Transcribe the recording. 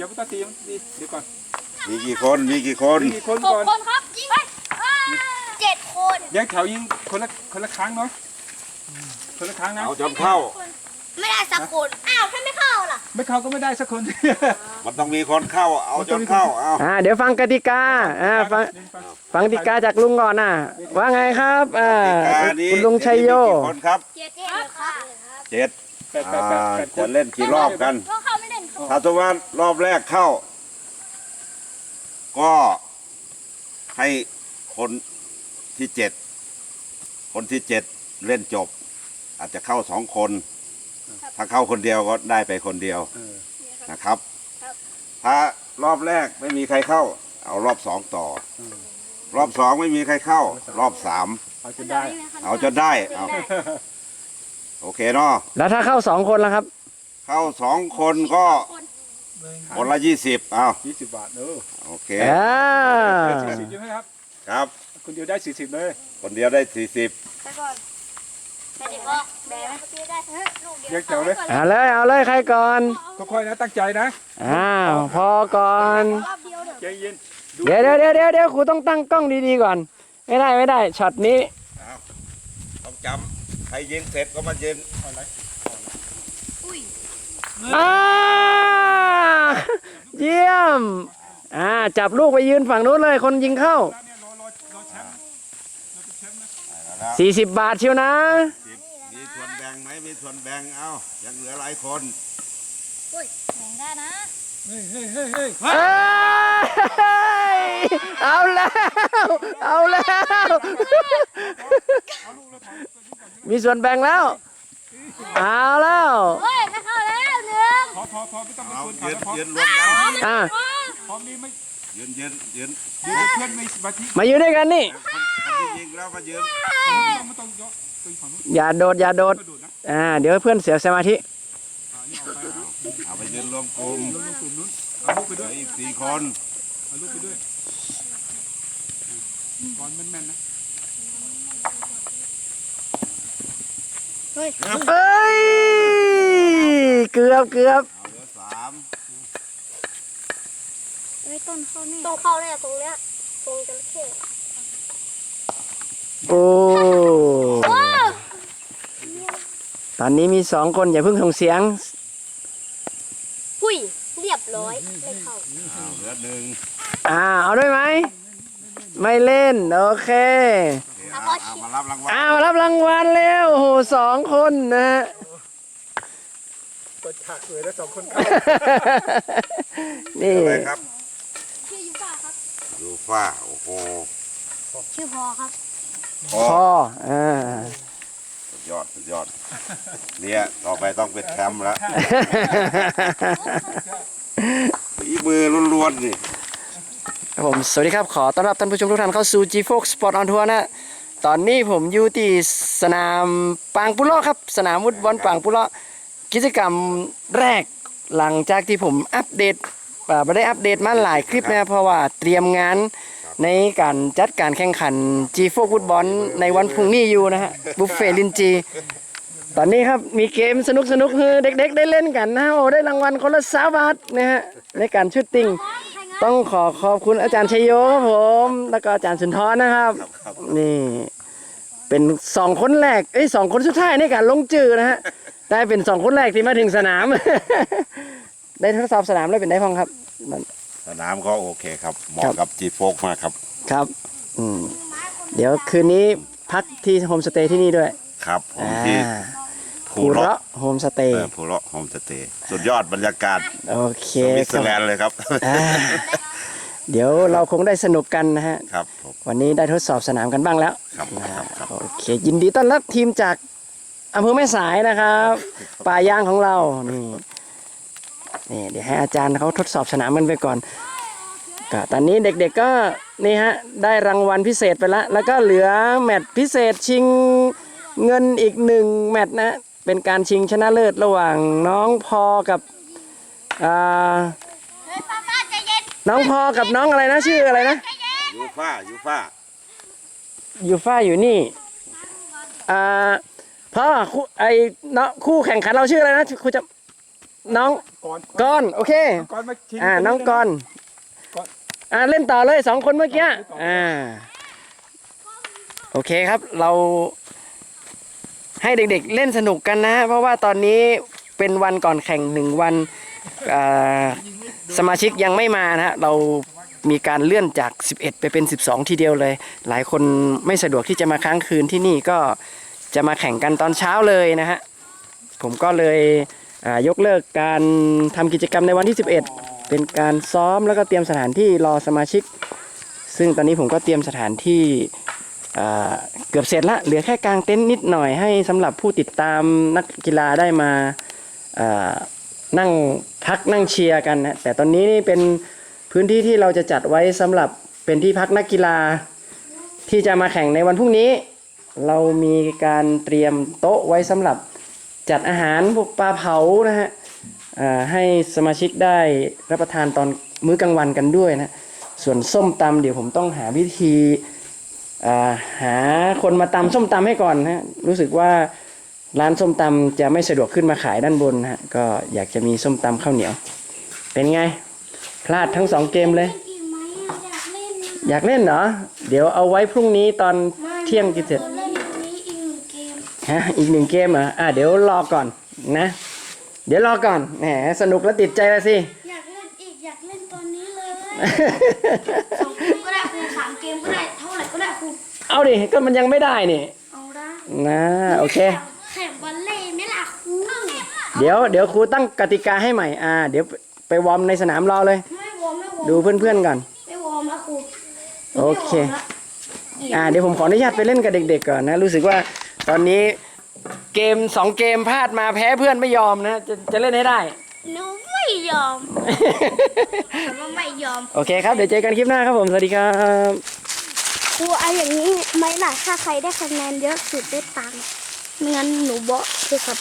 อย่าเพิ่งตัดทีมันดีเดี๋ยวก่อนมีกี่คน มีกี่คน มีกี่คนหกก่อนคนครับยิงเจ็ดคนแยกแถวยิงคนละคนละครั้งเนาะคนละครั้งนะ เอาจนเข้า ไม่ได้สักคนอ้าวถ้าไม่เข้าล่ะไม่เข้าก็ไม่ได้สักคน มันต้องมีคนเข้า เอาจนเข้า เอาอ่าเดี๋ยวฟังกติกาอ่าฟังฟังกติกาจากลุงก่อนนะว่าไงครับอ่าการนี้คุณลุงชัยโย มีกี่คนครับเจ็ดครับครับเจ็ดแปดแปดแปอ่าดแปดคจะนเล่นกี่รอบกันเพร ถ้าสมมติว่ารอบแรกเข้า ก็ให้คนที่เจ็ดคนที่เจ็ดเล่นจบ อาจจะเข้าสองคน ถ้าเข้าคนเดียวก็ได้ไปคนเดียวเออนะครับ ถ้ารอบแรกไม่มีใครเข้า เอารอบสองต่อเออรอบสองไม่มีใครเข้า รอบสามเอาจนได้ เอาจนได้เอาโอเคเนาะแล้วถ้าเข้าสองคนแล้วครับ เข้าสองคนก็คนละยี่สิบเอายี่สิบบาทเออโอเคอ่าสี่สิบใช่ไหมครับ ครับ คนเดียวได้สี่สิบเลย คนเดียวได้สี่สิบไปก่อนไปเดี๋ยวก็แบะเมื่อกี้ได้เฮ้ยลูกเดียวแยกแถวเลย เอาเลยเอาเลยใครก่อนค่อยๆนะตั้งใจนะ อ้าวพอก่อนรอบเดียวเดี๋ยวใจเย็นดูเดี๋ยวเดี๋ยวเดี๋ยวเดี๋ยวเดี๋ยวครูต้องตั้งกล้องดีๆก่อน ไม่ได้ไม่ได้ช็อตนี้เอาต้องจำใครยิงเสร็จก็มายิงเอาไหนอุ้ย อ่าเยี่ยม อ่า จับลูกไปยืนฝั่งนู้นเลยคนยิงเข้าแล้วเนี่ยรอรอรอแชมป์เราเป็นแชมป์นะแล้ว40 บาทเชียวนะ สิบมีส่วนแบ่งไหมมีส่วนแบ่งเอายังเหลือหลายคนอุ้ยแบ่งได้นะเฮ้ยเฮ้ยเฮ้ยเฮ้ยเอ้ยเอาแล้ว เอาแล้ว มีส่วนแบ่งแล้ว เอาแล้ว เฮ้ยไม่เข้าแล้วหนึ่ง พอพอพอไม่ต้องไปเอาชวนเขายืนแล้วพอยืนรวมกันอะพร้อมนี้ไม่ยืนยืนยืนยืนเป็นเพื่อนไม่สมาธิมาอยู่ด้วยกันนี่ คนคนที่ยิงแล้วมายืนไม่ต้องยกตัวฝั่งนู้นอย่าโดดอย่าโดดกระโดดนะอ่าเดี๋ยวเพื่อนเสียสมาธิอ่านี่ออกไปเอาเอาไปยืนรวมกลุ่มลงลงกลุ่มนู้นเอาลูกไปเหลืด้วอยอีกสี่คนเอาลูกไปด้วยบอลแม่นๆนะเอ้ย เกือบเกือบเอาเหลือสามเฮ้ยต้นเข้าแน่ต้นเข้าแน่ตรงเนี้ยตรงจระเข้โอ้ตอนนี้มีสองคนอย่าเพิ่งส่งเสียง หุ้ยเรียบร้อยไม่เข้าเอาเหลือหนึ่งอ่าเอาด้วยไหม ไม่เล่น โอเคโอเคเอาเอามารับรางวัลอ้าวรับรางวัลเร็วโอ้โหสองคนนะฮะ เปิดฉากเลยแล้วสองคนนี่อะไรครับชื่อยูฟ่าครับ ยูฟ่าโอ้โหชื่อพอครับพอพออ่าสุดยอดสุดยอด เนี่ยต่อไปต้องเป็นแชมป์แล้วฝีมือล้วนๆนี่ครับผมสวัสดีครับ ขอต้อนรับท่านผู้ชมทุกท่านเข้าสู่ G Fox Sport on Tour นะตอนนี้ผมอยู่ที่สนามปางปุเลาะครับ สนามฟุตบอลปางปุเลาะ กิจกรรมแรกหลังจากที่ผมอัปเดตอ่าไม่ได้อัปเดตมาหลายคลิปนะครับเพราะว่าเตรียมงานในการจัดการแข่งขัน G Fox ฟุตบอลในวันพรุ่งนี้อยู่นะฮะบุฟเฟ่ลินจี ตอนนี้ครับมีเกมสนุกสนุกๆคือเด็กๆ ได้เล่นกันนะโอ้ได้รางวัลคนละสาบาทนะฮะในการชุดติ้งต้องขอขอบคุณอาจารย์ชยโยครับผมแล้วก็อาจารย์สุนทรนะครับนี่เป็นสองคนแรกเอ้ยสองคนสุดท้ายในการลงจือนะฮะ ได้เป็นสองคนแรกที่มาถึงสนาม ได้ทดสอบสนามแล้วเป็นได้พ้องครับ สนามก็โอเคครับเหมาะครับกับจีโฟกมากครับ ครับ อืมเดี๋ยวคืนนี้พักที่โฮมสเตย์ที่นี่ด้วย ครับผมอ่าที่คูภูเลาะระโฮมสเตเอย์อภูเลาะโฮมสเตย์สุดยอดบรรยากาศโอเคสวิตเซคอร์แลรับนด์เลยครับอ่าเดี๋ยวเราคงได้สนุกกันนะฮะครับผมวันนี้ได้ทดสอบสนามกันบ้างแล้ว ครับครับครับโอเค ยินดีต้อนรับทีมจาก อำเภอแม่สายนะครับ ป่ายางของเรา นี่นี่เดี๋ยวให้อาจารย์เขาทดสอบสนามกันไปก่อนก็ตอนนี้เด็กๆก็นี่ฮะได้รางวัลพิเศษไปแล้วแล้วก็เหลือแมตช์พิเศษชิงเงินอีกหนึ่งแมตช์นะเป็นการชิงชนะเลิศระหว่างน้องพอกับอ่าเฮ้ยป้าป้าใจเย็นน้องพอกับน้องอะไรนะชื่ออะไรนะยูฟ่ายูฟ่าอยู่ฝ้าอยู่นี่อ่า พ่อคู่ไอ้เนาะคู่แข่งขันเราชื่ออะไรนะครูจะน้องก่อนกอนโอเคก่อนมาชิงอ่าน้องกอนก่อนอ่าเล่นต่อเลยสองคนเมื่อกี้อ่าโอเคครับเราให้เด็กๆเล่นสนุกกันนะ เพราะว่าตอนนี้เป็นวันก่อนแข่งหนึ่งวันอ่าสมาชิกยังไม่มานะฮะเรามีการเลื่อนจาก 11 ไปเป็น 12 ทีเดียวเลย หลายคนไม่สะดวกที่จะมาค้างคืนที่นี่ก็ จะมาแข่งกันตอนเช้าเลยนะฮะผมก็เลยยกเลิกการทำกิจกรรมในวันที่ 11 เป็นการซ้อมแล้วก็เตรียมสถานที่รอสมาชิก ซึ่งตอนนี้ผมก็เตรียมสถานที่เกือบเสร็จละเหลือแค่กางเต็นท์นิดหน่อยให้สำหรับผู้ติดตามนักกีฬาได้มาอ่านั่งพักนั่งเชียร์กันนะแต่ตอนนี้นี่เป็นพื้นที่ที่เราจะจัดไว้สำหรับเป็นที่พักนักกีฬาที่จะมาแข่งในวันพรุ่งนี้ เรามีการเตรียมโต๊ะไว้สำหรับจัดอาหารพวกปลาเผานะฮะอ่าให้สมาชิกได้รับประทานตอนมื้อกลางวันกันด้วยนะส่วนส้มตำเดี๋ยวผมต้องหาวิธีอ่าหาคนมาตำส้มตำให้ก่อนนะรู้สึกว่าร้านส้มตำจะไม่สะดวกขึ้นมาขายด้านบนนะฮะก็อยากจะมีส้มตำข้าวเหนียว เป็นไง พลาดทั้งสองเกมเลยอีกไหมอะอยากเล่นนะอยากเล่นเหรอ เดี๋ยวเอาไว้พรุ่งนี้ตอนเที่ยงกินเสร็จ ฮะอีกหนึ่งเกมเหรออะเดี๋ยวรอก่อนนะ เดี๋ยวรอก่อนแหมสนุกแล้วติดใจแล้วสิ อยากเล่นอีกอยากเล่นตอนนี้เลยสองเกมก็ได้ครูสามเกมก็ได้เท่าไหร่ก็ได้ครูเอาดิก็มันยังไม่ได้นี่เอาได้นะโอเค แข่งบอลเล่ไหม่ล่ะครูเดี๋ยวเดี๋ยวครูตั้งกติกาให้ใหม่อ่า เดี๋ยวไปวอร์มในสนามรอเลย ไม่วอร์มไม่วอร์มดูเพื่อนๆก่อน ไม่วอร์มแล้วครูโอเค ไม่วร์มละ อ่าเดี๋ยวผมขออนุญาตไปเล่นกับเด็กๆก่อนนะ รู้สึกว่า ตอนนี้เกมสองเกมพลาดมาแพ้เพื่อนไม่ยอมนะ จะจะเล่นให้ได้ หนูไม่ยอมแต่ว่าไม่ยอม โอเคครับ เดี๋ยวเจอกันคลิปหน้าครับผม สวัสดีครับครูเอาอย่างนี้ไหมล่ะถ้าใครได้คะแนนเยอะสุดได้ตังค์ไม่งั้นหนูบอกเลยครับ